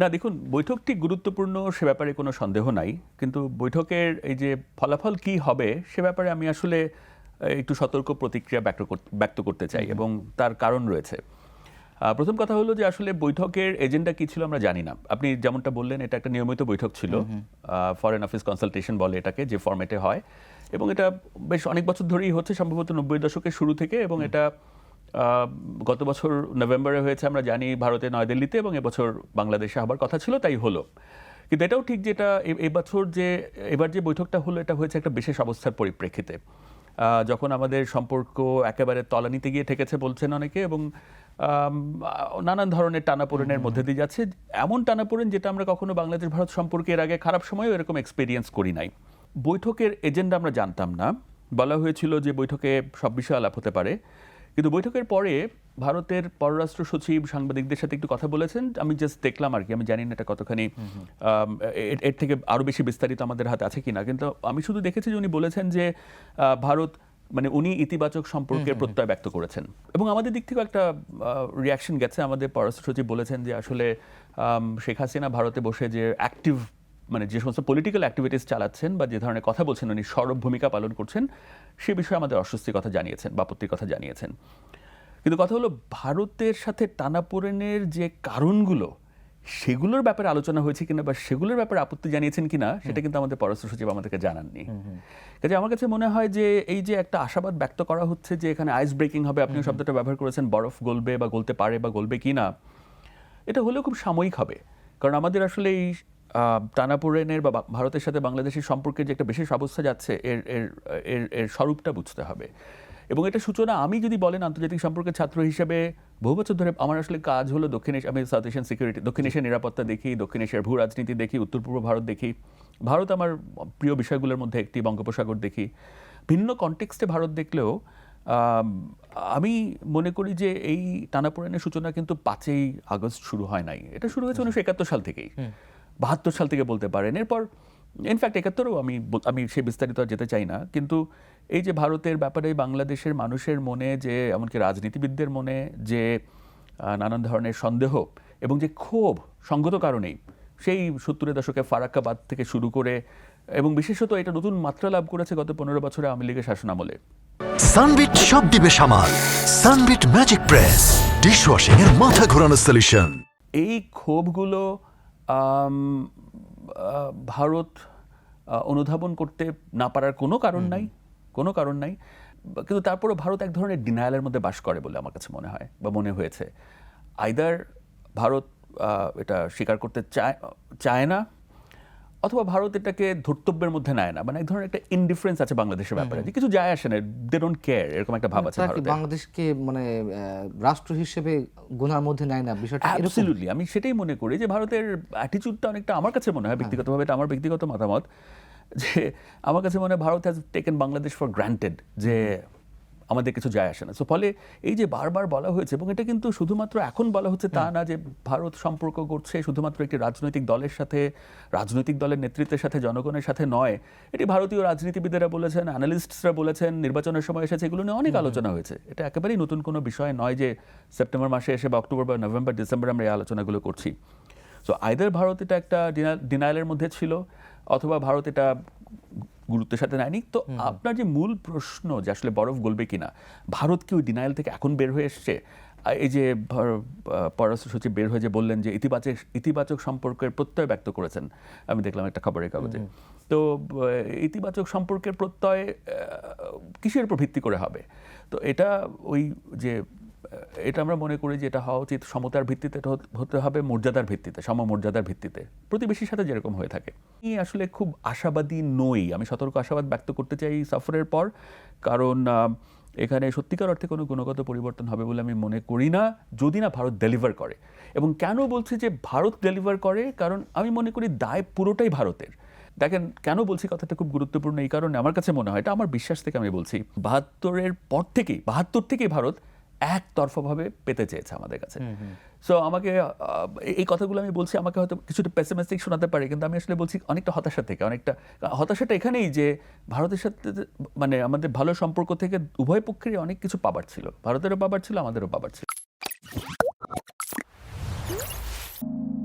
না দেখুন বৈঠকটি গুরুত্বপূর্ণ সে ব্যাপারে কোনো সন্দেহ নাই। কিন্তু বৈঠকের এই যে ফলাফল কি হবে সে ব্যাপারে আমি আসলে একটু সতর্ক প্রতিক্রিয়া ব্যক্ত ব্যক্ত করতে চাই এবং তার কারণ রয়েছে। প্রথম কথা হলো যে আসলে বৈঠকের এজেন্ডা কি ছিল আমরা জানি না। আপনি যেমনটা বললেন এটা একটা নিয়মিত বৈঠক ছিল। ফরেন অফিস কনসালটেশন বলে এটাকে যে ফরম্যাটে হয়। এবং এটা বেশ অনেক বছর ধরেই হচ্ছে সম্ভবত নব্বই দশকের শুরু থেকে এবং এটা গত বছর নভেম্বরে হয়েছে আমরা জানি ভারতে নয়াদিল্লিতে এবং এবছর বাংলাদেশে হবার কথা ছিল তাই হলো। কিন্তু এটাও ঠিক যেটা এবছর যে এবার যে বৈঠকটা হলো এটা হয়েছে একটা বিশেষ অবস্থার পরিপ্রেক্ষিতে। যখন আমাদের সম্পর্ক একেবারে তলানিতে গিয়ে ঠেকেছে বলছেন অনেকে এবং নানান ধরনের টানাপোড়েনের মধ্যে দিয়ে যাচ্ছে এমন টানাপোড়েন যেটা আমরা কখনো বাংলাদেশ ভারত সম্পর্কে এর আগে খারাপ সময়ও এরকম এক্সপিরিয়েন্স করি নাই। বৈঠকের এজেন্ডা আমরা জানতাম না। বলা হয়েছিল যে বৈঠকে সব বিষয় আলাপ হতে পারে। কিন্তু বৈঠকের পরে ভারতের পররাষ্ট্র সচিব সাংবাদিকদের সাথে একটু কথা বলেছেন। আমি জাস্ট দেখলাম আর কি আমি জানি না এটা কতখানি এর- থেকে আরও বেশি বিস্তারিত আমাদের হাতে আছে কিনা। কিন্তু আমি শুধু দেখেছি যে উনি বলেছেন যে আহ, ভারত মানে উনি ইতিবাচক সম্পর্কের প্রত্যয় ব্যক্ত করেছেন। এবং আমাদের দিক থেকেও একটা রিয়াকশন গেছে। আমাদের পররাষ্ট্র সচিব বলেছেন যে আসলে শেখ হাসিনা ভারতে বসে যে অ্যাক্টিভ মানে যে সমস্ত পলিটিক্যাল অ্যাক্টিভিটিস চালাচ্ছেন বা যে ধরনের কথা বলছেন উনি সরব ভূমিকা পালন করছেন সে বিষয়ে আমাদের অস্বস্তির কথা জানিয়েছেন বা আপত্তির কথা জানিয়েছেন। কিন্তু কথা হলো ভারতের সাথে টানাপোড়েনের যে কারণগুলো সেগুলোর ব্যাপারে আলোচনা হয়েছে কিনা বা সেগুলোর ব্যাপারে আপত্তি জানিয়েছেন কিনা সেটা কিন্তু আমাদের পররাষ্ট্র সচিব আমাদেরকে জানাননি। কাজে আমার কাছে মনে হয় যে এই যে একটা আশাবাদ ব্যক্ত করা হচ্ছে যে এখানে আইস ব্রেকিং হবে আপনি শব্দটা ব্যবহার করেছেন বরফ গলবে বা গলতে পারে বা গলবে কিনা এটা হলেও খুব সাময়িক হবে। কারণ আমাদের আসলে এই টানাপোড়েনের বা বা- ভারতের সাথে বাংলাদেশের সম্পর্কের যে একটা বিশেষ অবস্থা যাচ্ছে এর এর এর এর স্বরূপটা বুঝতে হবে। এবং এটা সূচনা আমি যদি বলেন আন্তর্জাতিক সম্পর্কের ছাত্র হিসেবে বহু বছর ধরে আমার আসলে কাজ হলো দক্ষিণ এশিয়া আমি সাউথ এশিয়ান সিকিউরিটি দক্ষিণ এশিয়ার নিরাপত্তা দেখি দক্ষিণ এশিয়ার ভূ রাজনীতি দেখি উত্তর পূর্ব ভারত দেখি। ভারত আমার প্রিয় বিষয়গুলোর মধ্যে একটি বঙ্গোপসাগর দেখি। ভিন্ন কনটেক্সটে ভারত দেখলেও আম, আমি মনে করি যে এই টানাপোড়েনের সূচনা কিন্তু পাঁচই আগস্ট শুরু হয় নাই। এটা শুরু হয়েছে উনিশশো একাত্তর সাল থেকেই। বাহাত্তর সাল থেকে বলতে পারেন। এরপর ইনফ্যাক্ট একাত্তরও আমি আমি সে বিস্তারিত যেতে চাই না। কিন্তু এই যে ভারতের ব্যাপারে বাংলাদেশের মানুষের মনে যে এমনকি রাজনীতিবিদদের মনে যে নানান ধরনের সন্দেহ এবং যে ক্ষোভ সঙ্গত কারণেই সেই সত্তরের দশকে ফারাক্কাবাদ থেকে শুরু করে এবং বিশেষত এটা নতুন মাত্রা লাভ করেছে গত পনেরো বছরে আওয়ামী লীগের শাসনামলে। সানবিট সব দিবে সামাল। সানবিট ম্যাজিক প্রেস ডিশওয়াশিং এর মাথা ঘোরানো সলিউশন এই ক্ষোভগুলো ভারত অনুধাবন করতে না পারার কোনো কারণ নাই কোনো কারণ নাই। কিন্তু তারপরেও ভারত এক ধরনের ডিনায়ালের মধ্যে বাস করে বলে আমার কাছে মনে হয় বা মনে হয়েছে। আইদার ভারত এটা স্বীকার করতে চায় চায় না অথবা ভারত এটাকে ধর্তব্যের মধ্যে নেয় না। মানে এক ধরনের একটা ইনডিফারেন্স আছে বাংলাদেশের ব্যাপারে যে কিছু যায় আসে না দে ডোন্ট কেয়ার এরকম একটা ভাব আছে বাংলাদেশকে মানে রাষ্ট্র হিসেবে গুনার মধ্যে নেয় না? বিষয়টা অ্যাবসলিউটলি আমি সেটাই মনে করি যে ভারতের অ্যাটিচিউডটা অনেকটা আমার কাছে মনে হয় ব্যক্তিগতভাবে এটা আমার ব্যক্তিগত মতামত যে আমার কাছে মনে হয় Bharat has taken Bangladesh for granted যে আমাদের কিছু যায় আসে না। সো ফলে এই যে বারবার বলা হয়েছে এবং এটা কিন্তু শুধুমাত্র এখন বলা হচ্ছে তা না যে ভারত সম্পর্ক করছে শুধুমাত্র একটি রাজনৈতিক দলের সাথে রাজনৈতিক দলের নেতৃত্বের সাথে জনগণের সাথে নয়। এটি ভারতীয় রাজনীতিবিদেরা বলেছেন অ্যানালিস্টসরা বলেছেন নির্বাচনের সময় এসেছে এগুলো নিয়ে অনেক আলোচনা হয়েছে। এটা একেবারেই নতুন কোনো বিষয় নয় যে সেপ্টেম্বর মাসে এসে বা অক্টোবর বা নভেম্বর ডিসেম্বর আমরা এই আলোচনাগুলো করছি। সো আইদার ভারত এটা একটা ডিনায়ালের মধ্যে ছিল অথবা ভারত এটা গুরুত্বের সাথে নেয়নি। তো আপনার যে মূল প্রশ্ন যে আসলে বরফ গলবে কিনা ভারত কি ওই ডিনায়াল থেকে এখন বের হয়ে এসছে? এই যে পররাষ্ট্র সচিব বের হয়ে যে বললেন যে ইতিবাচক ইতিবাচক সম্পর্কের প্রত্যয় ব্যক্ত করেছেন। আমি দেখলাম একটা খবরের কাগজে। তো ইতিবাচক সম্পর্কের প্রত্যয় কিসের উপর ভিত্তি করে হবে? তো এটা ওই যে এটা আমরা মনে করি যে এটা হওয়া উচিত সমতার ভিত্তিতে এটা হতে- হবে, মর্যাদার ভিত্তিতে, সমমর্যাদার ভিত্তিতে। প্রতিবেশীর সাথে যেরকম হয়ে থাকে। আমি আসলে খুব আশাবাদী নই। আমি সতর্ক আশাবাদ ব্যক্ত করতে চাই সফরের পর। কারণ এখানে সত্যিকার অর্থে কোনো গুণগত পরিবর্তন হবে বলে আমি মনে করি না। যদি না ভারত ডেলিভার করে। এবং কেন বলছি যে ভারত ডেলিভার করে? কারণ আমি মনে করি দায় পুরোটাই ভারতের। দেখেন, কেন বলছি কথাটা খুব গুরুত্বপূর্ণ এই কারণে? আমার কাছে মনে হয়, এটা আমার বিশ্বাস থেকে আমি বলছি। বাহাত্তরের পর থেকেই, বাহাত্তর থেকেই ভারত একতরফাভাবে পেতে চেয়েছে আমাদের কাছে। সো আমাকে এই কথাগুলো আমি বলছি আমাকে হয়তো কিছুটা পেসিমেস্টিক শোনাতে পারে কিন্তু আমি আসলে বলছি অনেকটা হতাশা থেকে অনেকটা হতাশাটা এখানেই যে ভারতের সাথে মানে আমাদের ভালো সম্পর্ক থেকে উভয় পক্ষেরই অনেক কিছু পাবার ছিল। ভারতেরও পাবার ছিল আমাদেরও পাবার ছিল।